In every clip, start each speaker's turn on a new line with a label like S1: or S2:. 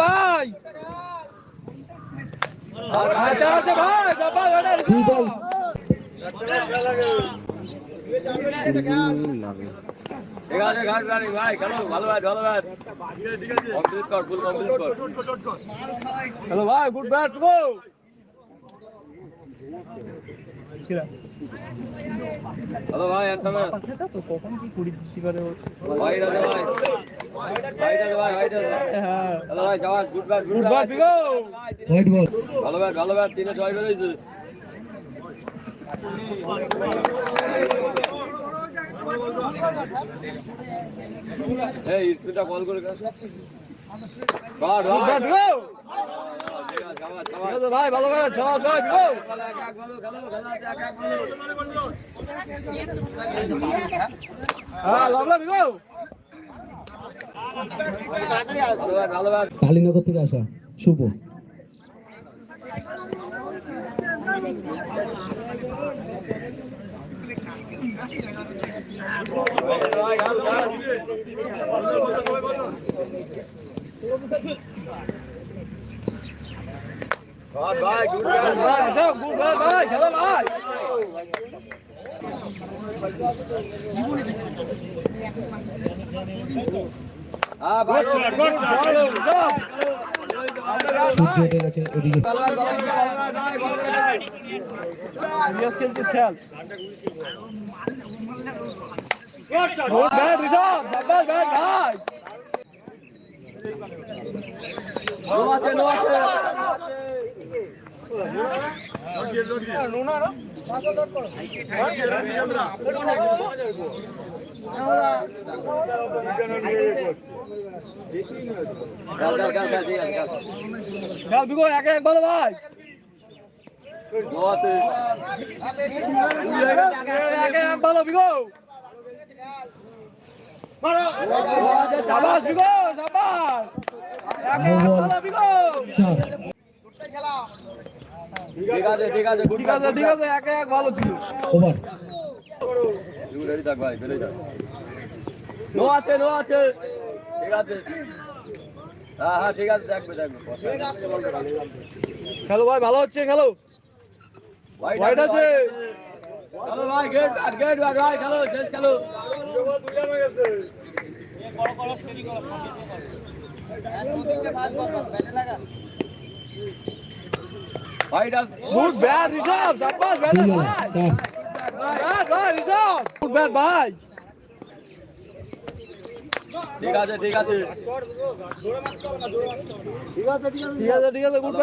S1: ভাই আচ্ছা আচ্ছা ভাই সবাই ওটা
S2: দুই বল
S3: ঠিক আছে ভাই কেন ভালো ভাই ভালো ভাই
S1: হ্যালো ভাই গুড ব্যাট গো
S3: হ্যালো ভাই একটা ম্যাচ ভাইটা দে ভাই ভাইটা দে ভাই। ভাইটা দে হ্যালো ভাই ব্যাট
S1: বিগো
S2: হোয়াইট বল
S3: ভালো তিনে ছয় বেরোইছে এই স্পিডটা বল করে
S1: ভাই ভালো হ্যাঁ
S2: কালীনগর থেকে আসা শুভ।
S3: ভাই ভাই গুড
S1: ভাই সব গুড ব্যাট ভাই খেলো ভাই
S3: হ্যাঁ ভাই
S1: চলো সব
S2: সূর্য উঠে গেছে ওদিকে।
S3: ভালো
S1: এক এক ভালো ভাই। এক এক ভালো বিগো সাবাস বিগো সাবাস। এক এক ভালো বিগো।
S3: ঠিক আছে ঠিক আছে গুড
S1: ঠিক আছে ঠিক আছে এক এক ভালো ছিল।
S2: ওভার।
S3: বেলে নো আছে নো আছে
S1: খেলো ভাই ভালো হচ্ছে খেলো White আছে।
S3: চলো ভাই গেট ব্যাট গেট ব্যাট ভাই খেলো শেষ খেলো ভাইটা
S1: গুড ব্যাট ঋষভ সাব্বাস ব্যাট
S2: দুই বল
S1: ভাই
S2: চার
S1: ব্যাট ভাই ঋষভ গুড ব্যাট ভাই
S3: ঠিক আছে ঠিক আছে।
S1: ঠিক আছে ঠিক আছে গুড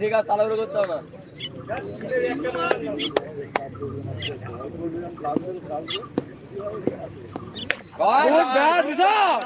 S3: ঠিক তাড়াহুড়ো করতে হবে না।
S1: গুড ব্যাট ঋষভ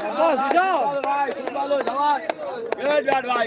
S1: সাব্বাস ঋষভ
S3: ভাই? খুব ভালো জওয়ান গুড ব্যাট ভাই।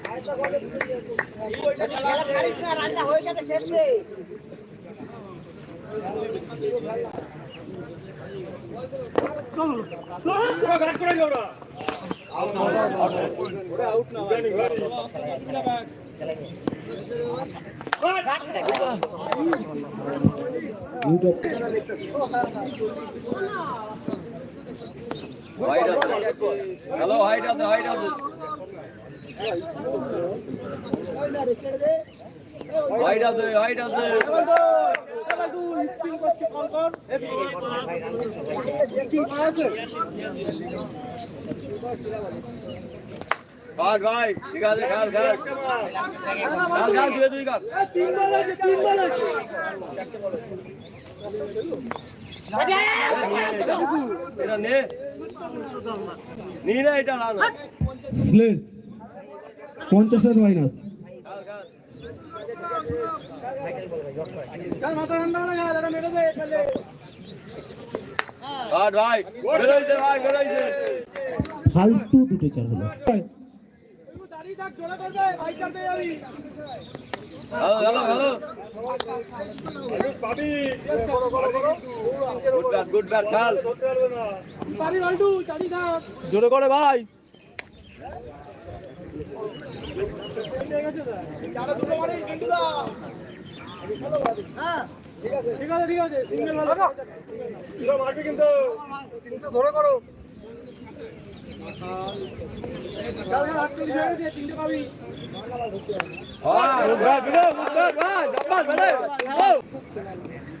S3: হ্যালো হোয়াইট আছে হোয়াইট আছে আছে আছে কাট ভাই ঠিক আছে খেল খেল খেল খেল দুই দুই কাট এটা নে নি না এটা না
S2: স্লেজ পঞ্চাশের মাইনাস ফালতু দুটো চার হলো।
S3: Hello hello hello. Good bat good
S4: জোরে করে ভাই। গুড ব্যাট বিরো গুড ব্যাট ভাই জাম্পাস বেরে ও গুড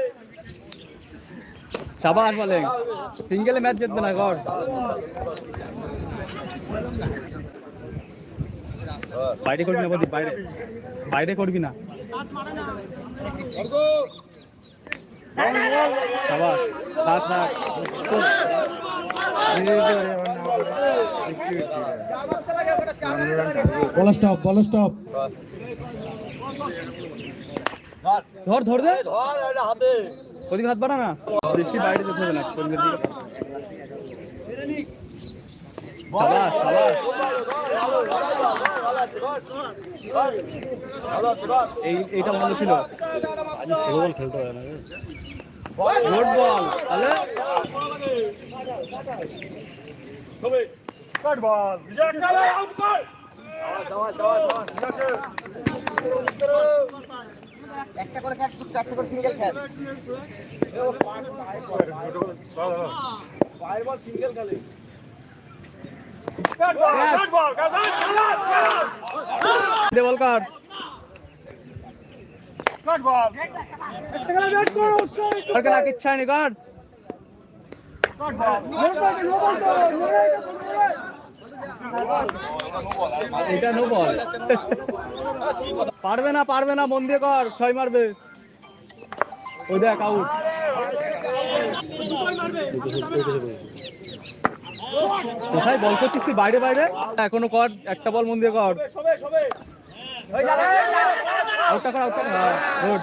S4: শাবাশ বলে সিঙ্গেলে ম্যাচ জিতবে না গড বাইরে করবি না বলি বাইরে বাইরে করবি না সাত
S2: বল স্টপ বল স্টপ।
S4: ধর ধর দে।
S3: ধর হাতে।
S4: ওদিকে হাত বাড়া না বেশি বাইরে যেতে হবে না এইটা ভালো ছিল আজ সেও বল খেলতে হয় না গুড বল তাহলে দে বল কাট আর কেন ইচ্ছা নেই কাট এটা নো বল পারবে না পারবে না, মন দিয়ে কর, ছয় মারবে। ওই দেখ আউট কোথায়? বল করছিস তুই, বাইরে বাইরে? এখনও কর, একটা বল মন দিয়ে কর। আউটটা কর আউটটা গুড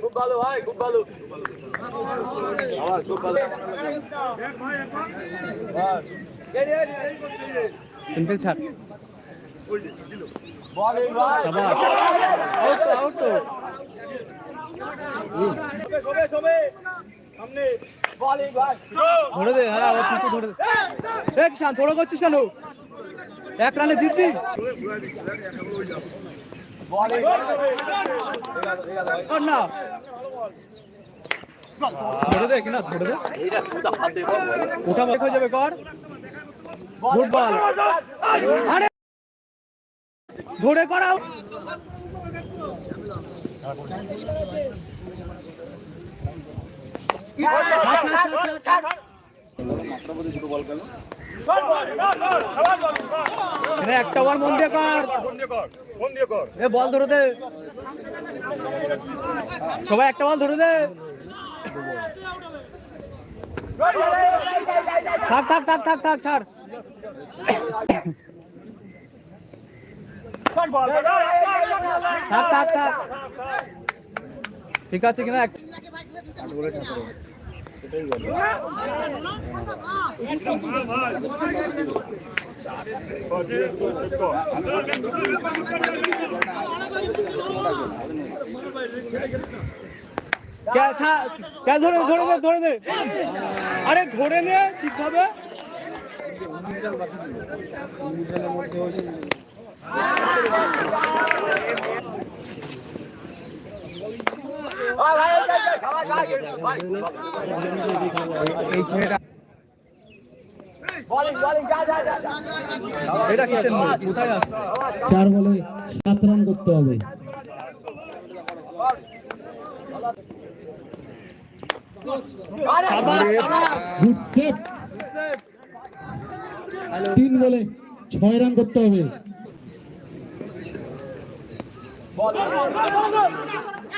S3: খুব ভালো ভাই খুব ভালো আমার খুব ভালো
S4: সিম্পল ছাড়
S3: সামনে
S4: ধরে দে হ্যাঁ ও ধরে দে। থোড়া করছিস কেন? এক রানে জিতবি? না। ধরে হয়ে যাবে, কর। একটা ওভার মন কর। বল ধরে দে। সবাই একটা বল ধরে দে। থাক থাক থাক থাক থাক, ছাড়। থাক থাক থাক। ঠিক আছে কিনা? কে ছা- কে ধরে ধরে দে ধরে দে আরে ধরে নে ঠিক হবে
S3: ভাই ভাই এই, এই, এই, সবাই ভাই, ভাই।
S4: এই ছেলেটা
S3: বলিং বলিং যা যা
S2: চার বলে সাত রান করতে হবে তিন বলে ছয় রান করতে হবে